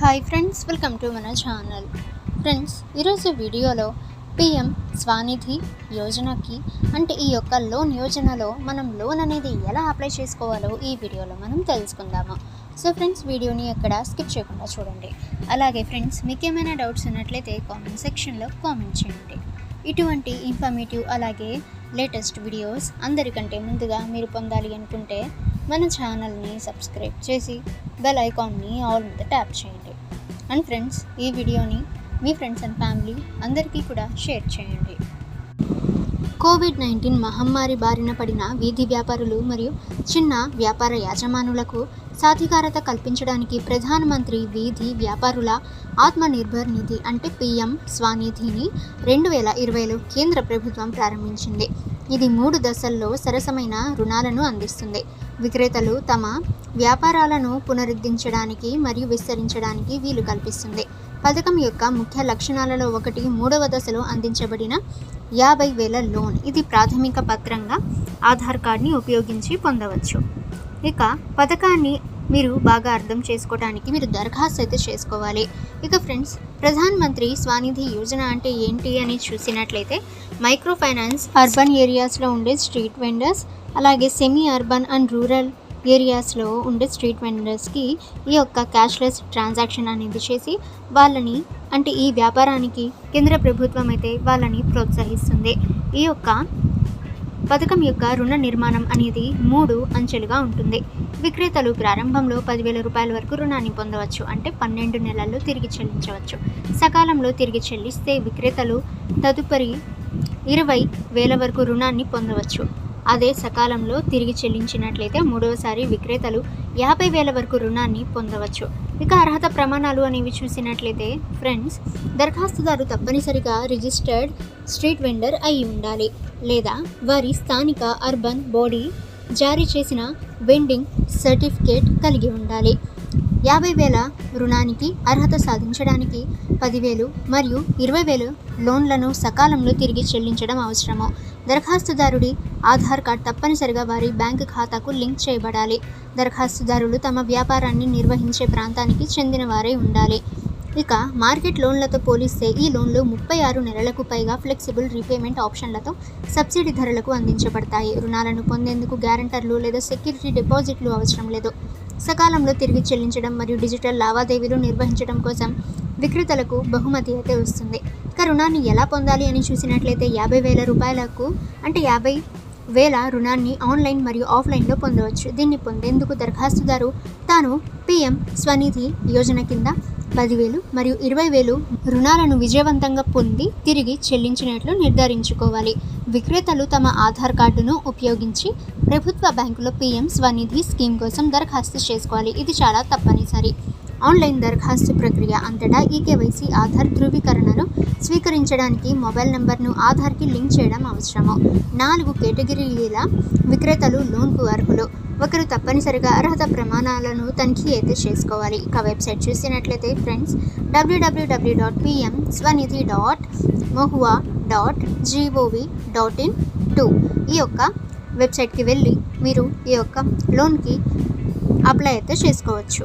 Hi friends welcome to మన channel friends ఈరోజు వీడియోలో పిఎం స్వానిధి యోజనకి అంటే ఈ యొక్క లోన్ యోజనలో మనం లోన్ అనేది ఎలా అప్లై చేసుకోవాలో ఈ వీడియోలో మనం తెలుసుకుందాము. సో ఫ్రెండ్స్ వీడియోని ఎక్కడ స్కిప్ చేయకుండా చూడండి. అలాగే ఫ్రెండ్స్ మీకు ఏమైనా డౌట్స్ ఉన్నట్లయితే కామెంట్ సెక్షన్లో కామెంట్ చేయండి. ఇటువంటి ఇన్ఫర్మేటివ్ అలాగే లేటెస్ట్ వీడియోస్ అందరికంటే ముందుగా మీరు పొందాలి అనుకుంటే మన ఛానల్ని సబ్స్క్రైబ్ చేసి బెల్ ఐకాన్ని ఆల్ మీద ట్యాప్ చేయండి. అండ్ ఫ్రెండ్స్ ఈ వీడియోని మీ ఫ్రెండ్స్ అండ్ ఫ్యామిలీ అందరికీ కూడా షేర్ చేయండి. కోవిడ్ నైన్టీన్ మహమ్మారి బారిన పడిన వీధి వ్యాపారులు మరియు చిన్న వ్యాపార యాజమానులకు సాధికారత కల్పించడానికి ప్రధానమంత్రి వీధి వ్యాపారుల ఆత్మనిర్భర్ నిధి అంటే పిఎం స్వానిధిని రెండు వేల ఇరవైలో కేంద్ర ప్రభుత్వం ప్రారంభించింది. ఇది మూడు దశల్లో సరసమైన రుణాలను అందిస్తుంది. విక్రేతలు తమ వ్యాపారాలను పునరుద్ధరించడానికి మరియు విస్తరించడానికి వీలు కల్పిస్తుంది. పథకం యొక్క ముఖ్య లక్షణాలలో ఒకటి మూడవ దశలో అందించబడిన యాభై వేల లోన్. ఇది ప్రాథమిక పత్రంగా ఆధార్ కార్డ్ని ఉపయోగించి పొందవచ్చు. ఇక పథకాన్ని మీరు బాగా అర్థం చేసుకోవడానికి మీరు దరఖాస్తు అయితే చేసుకోవాలి. ఇక ఫ్రెండ్స్ ప్రధాన్ మంత్రి స్వానిధి యోజన అంటే ఏంటి అని చూసినట్లయితే మైక్రో ఫైనాన్స్ అర్బన్ ఏరియాస్లో ఉండే స్ట్రీట్ వెండర్స్ అలాగే సెమీ అర్బన్ అండ్ రూరల్ ఏరియాస్లో ఉండే స్ట్రీట్ వెండర్స్కి ఈ యొక్క క్యాష్లెస్ ట్రాన్సాక్షన్ అనేది చేసి వాళ్ళని అంటే ఈ వ్యాపారానికి కేంద్ర ప్రభుత్వం అయితే వాళ్ళని ప్రోత్సహిస్తుంది. ఈ యొక్క పథకం యొక్క రుణ నిర్మాణం అనేది మూడు అంచెలుగా ఉంటుంది. విక్రేతలు ప్రారంభంలో పదివేల రూపాయల వరకు రుణాన్ని పొందవచ్చు అంటే పన్నెండు నెలల్లో తిరిగి చెల్లించవచ్చు. సకాలంలో తిరిగి చెల్లిస్తే విక్రేతలు తదుపరి ఇరవై వేల వరకు రుణాన్ని పొందవచ్చు. అదే సకాలంలో తిరిగి చెల్లించినట్లయితే మూడవసారి విక్రేతలు యాభై వేల వరకు రుణాన్ని పొందవచ్చు. ఇక అర్హత ప్రమాణాలు అనేవి చూసినట్లయితే ఫ్రెండ్స్ దరఖాస్తుదారు తప్పనిసరిగా రిజిస్టర్డ్ స్ట్రీట్ వెండర్ అయి ఉండాలి. లేదా వారి స్థానిక అర్బన్ బాడీ జారీ చేసిన వెండింగ్ సర్టిఫికేట్ కలిగి ఉండాలి. యాభై వేల రుణానికి అర్హత సాధించడానికి పదివేలు మరియు ఇరవై వేలు లోన్లను సకాలంలో తిరిగి చెల్లించడం అవసరము. దరఖాస్తుదారుడి ఆధార్ కార్డ్ తప్పనిసరిగా వారి బ్యాంకు ఖాతాకు లింక్ చేయబడాలి. దరఖాస్తుదారులు తమ వ్యాపారాన్ని నిర్వహించే ప్రాంతానికి చెందినవారే ఉండాలి. ఇక మార్కెట్ లోన్లతో పోలిస్తే ఈ లోన్లు ముప్పై ఆరు నెలలకు పైగా ఫ్లెక్సిబుల్ రీపేమెంట్ ఆప్షన్లతో సబ్సిడీ ధరలకు అందించబడతాయి. రుణాలను పొందేందుకు గ్యారంటర్లు లేదా సెక్యూరిటీ డిపాజిట్లు అవసరం లేదు. సకాలంలో తిరిగి చెల్లించడం మరియు డిజిటల్ లావాదేవీలు నిర్వహించడం కోసం విక్రేతలకు బహుమతి అయితే వస్తుంది. ఇక రుణాన్ని ఎలా పొందాలి అని చూసినట్లయితే యాభై వేల రూపాయలకు అంటే యాభై వేల రుణాన్ని ఆన్లైన్ మరియు ఆఫ్లైన్లో పొందవచ్చు. దీన్ని పొందేందుకు దరఖాస్తుదారు తాను పిఎం స్వనిధి యోజన కింద పదివేలు మరియు ఇరవై వేలు రుణాలను విజయవంతంగా పొంది తిరిగి చెల్లించినట్లు నిర్ధారించుకోవాలి. విక్రేతలు తమ ఆధార్ కార్డును ఉపయోగించి ప్రభుత్వ బ్యాంకులో పిఎం స్వనిధి స్కీమ్ కోసం దరఖాస్తు చేసుకోవాలి. ఇది చాలా తప్పనిసరి. ఆన్లైన్ దరఖాస్తు ప్రక్రియ అంతటా ఈ కేవైసీ ఆధార్ ధృవీకరణను స్వీకరించడానికి మొబైల్ నెంబర్ను ఆధార్కి లింక్ చేయడం అవసరము. నాలుగు కేటగిరీల విక్రేతలు లోన్కు అర్హులు. ఒకరు తప్పనిసరిగా అర్హత ప్రమాణాలను తనిఖీ అయితే చేసుకోవాలి. ఇక వెబ్సైట్ చూసినట్లయితే friends WWW dot PM SVANidhi dot MoHUA dot gov dot in to ఈ యొక్క వెబ్సైట్కి వెళ్ళి మీరు ఈ యొక్క లోన్కి అప్లై అయితే చేసుకోవచ్చు.